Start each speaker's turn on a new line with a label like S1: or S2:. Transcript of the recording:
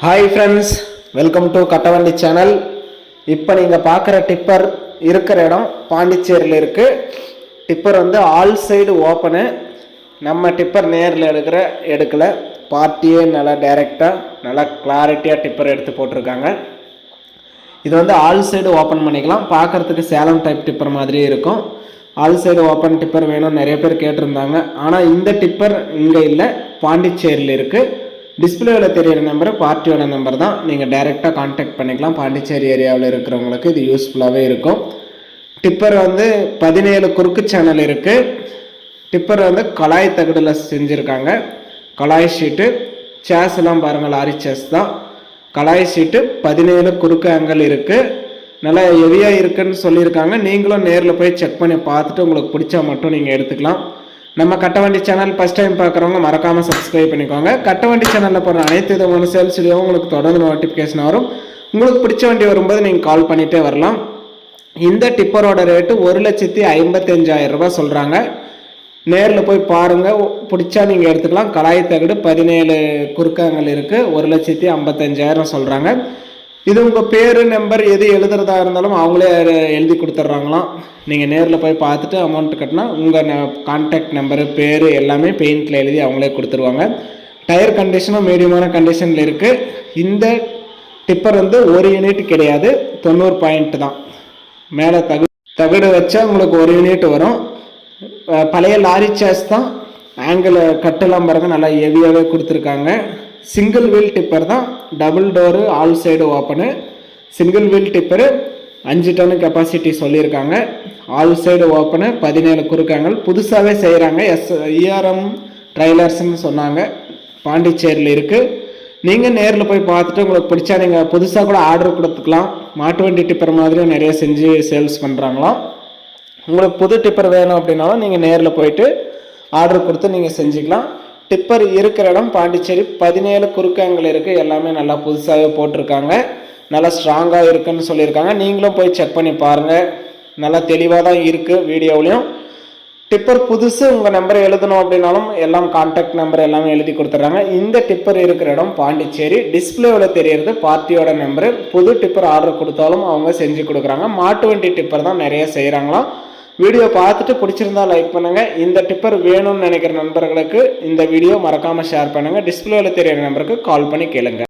S1: Hi friends welcome to Kattavandi channel இப்போ நீங்கள் பார்க்குற டிப்பர் இருக்கிற இடம் பாண்டிச்சேரியில் இருக்குது டிப்பர் வந்து ஆல் சைடு ஓப்பனு நம்ம டிப்பர் நேரில் எடுக்கிற எடுக்கல. பார்ட்டியே நல்லா டைரெக்டாக நல்லா கிளாரிட்டியாக டிப்பர் எடுத்து போட்டிருக்காங்க. இது வந்து ஆல் சைடு ஓப்பன் பண்ணிக்கலாம். பார்க்குறதுக்கு சேலம் டைப் டிப்பர் மாதிரி இருக்கும். ஆல் சைடு ஓப்பன் டிப்பர் வேணும் நிறைய பேர் கேட்டிருந்தாங்க. ஆனால் இந்த டிப்பர் இங்கே இல்லை பாண்டிச்சேரியில் இருக்குது டிஸ்பிளேவில் தெரியிற நம்பர் பார்ட்டியோட நம்பர் தான். நீங்கள் டைரெக்டாக காண்டாக்ட் பண்ணிக்கலாம். பாண்டிச்சேரி ஏரியாவில் இருக்கிறவங்களுக்கு இது யூஸ்ஃபுல்லாகவே இருக்கும். டிப்பர் வந்து பதினேழு குறுக்கு சேனல் இருக்குது டிப்பர் வந்து கலாய் தகடில் செஞ்சுருக்காங்க. கலாய் ஷீட்டு சேஸ் எல்லாம் பாருங்கள் லாரி சேஸ் தான். கலாய் ஷீட்டு பதினேழு குறுக்கு ஆங்கிள் இருக்குது நல்லா ஹெவியாக இருக்குன்னு சொல்லியிருக்காங்க. நீங்களும் நேரில் போய் செக் பண்ணி பார்த்துட்டு உங்களுக்கு பிடிச்சா மட்டும் நீங்கள் எடுத்துக்கலாம். நம்ம கட்டவண்டி சேனல் ஃபஸ்ட் டைம் பார்க்குறவங்க மறக்காமல் சப்ஸ்கிரைப் பண்ணிக்கோங்க. கட்டவண்டி சேனலில் போகிற அனைத்து விதமான சேல்ஸ் வீடியோவும் உங்களுக்கு தொடர்ந்து நோட்டிஃபிகேஷன் வரும். உங்களுக்கு பிடிச்ச வண்டி வரும்போது நீங்கள் கால் பண்ணிகிட்டே வரலாம். இந்த டிப்பரோட ரேட்டு ஒரு லட்சத்தி ஐம்பத்தஞ்சாயிரம் ரூபா சொல்கிறாங்க நேரில் போய் பாருங்கள் பிடிச்சா நீங்கள் எடுத்துக்கலாம். கலாய் தகடு பதினேழு குறுக்கங்கள் இருக்குது ஒரு லட்சத்தி ஐம்பத்தஞ்சாயிரம் சொல்கிறாங்க இது உங்கள் பேர் நம்பர் எது எழுதுறதா இருந்தாலும் அவங்களே எழுதி கொடுத்துட்றாங்களாம். நீங்கள் நேரில் போய் பார்த்துட்டு அமௌண்ட் கட்டினா உங்கள் கான்டாக்ட் நம்பரு பேர் எல்லாமே பெயிண்டில் எழுதி அவங்களே கொடுத்துருவாங்க. டயர் கண்டிஷனும் மீடியமான கண்டிஷனில் இருக்குது இந்த டிப்பர் வந்து ஒரு யூனிட் கிடையாது தொண்ணூறு பாயிண்ட் தான். மேலே தகு தகடு வச்சா உங்களுக்கு ஒரு யூனிட் வரும். பழைய லாரி சேஸ் தான். ஆங்கிள் கட்டுலாம் பாருங்கள் நல்லா ஹெவியாகவே கொடுத்துருக்காங்க. சிங்கிள் வீல் டிப்பர் தான். Double door all side open single wheel tipper அஞ்சு டன் கெப்பாசிட்டி சொல்லியிருக்காங்க. ஆல் சைடு ஓப்பனு பதினேழு குறுக்காங்கள். புதுசாகவே செய்கிறாங்க எஸ் இஆர்எம் ட்ரைலர்ஸ்ன்னு சொன்னாங்க. பாண்டிச்சேரியில் இருக்குது நீங்கள் நேரில் போய் பார்த்துட்டு உங்களுக்கு பிடிச்சா நீங்கள் புதுசாக கூட ஆர்டர் கொடுத்துக்கலாம். மாட்டு வண்டி டிப்பர் மாதிரியும் நிறைய செஞ்சு சேல்ஸ் பண்ணுறாங்களாம் உங்களுக்கு புது டிப்பர் வேணும் அப்படின்னாலும் நீங்கள் நேரில் போயிட்டு ஆர்டர் கொடுத்து நீங்கள் செஞ்சுக்கலாம். டிப்பர் இருக்கிற இடம் பாண்டிச்சேரி பதினேழு குறுக்கங்கள் இருக்குது எல்லாமே நல்லா புதுசாகவே போட்டிருக்காங்க. நல்லா ஸ்ட்ராங்காக இருக்குன்னு சொல்லியிருக்காங்க. நீங்களும் போய் செக் பண்ணி பாருங்கள் நல்லா தெளிவாக தான் இருக்குது வீடியோவிலையும் டிப்பர் புதுசு உங்கள் நம்பரை எழுதணும் அப்படின்னாலும் எல்லாம் கான்டாக்ட் நம்பர் எல்லாமே எழுதி கொடுத்துட்றாங்க. இந்த டிப்பர் இருக்கிற இடம் பாண்டிச்சேரி. டிஸ்பிளேவில் தெரியறது பார்ட்டியோட நம்பரு புது டிப்பர் ஆர்டர் கொடுத்தாலும் அவங்க செஞ்சு கொடுக்குறாங்க. மாட்டு வண்டி டிப்பர் தான் நிறைய செய்கிறாங்களாம் வீடியோ பார்த்துட்டு பிடிச்சிருந்தா லைக் பண்ணுங்கள் இந்த டிப்பர் வேணும்னு நினைக்கிற நண்பர்களுக்கு இந்த வீடியோ மறக்காமல் ஷேர் பண்ணுங்கள் டிஸ்பிளேவில் தெரியிற நம்பருக்கு கால் பண்ணி கேளுங்க.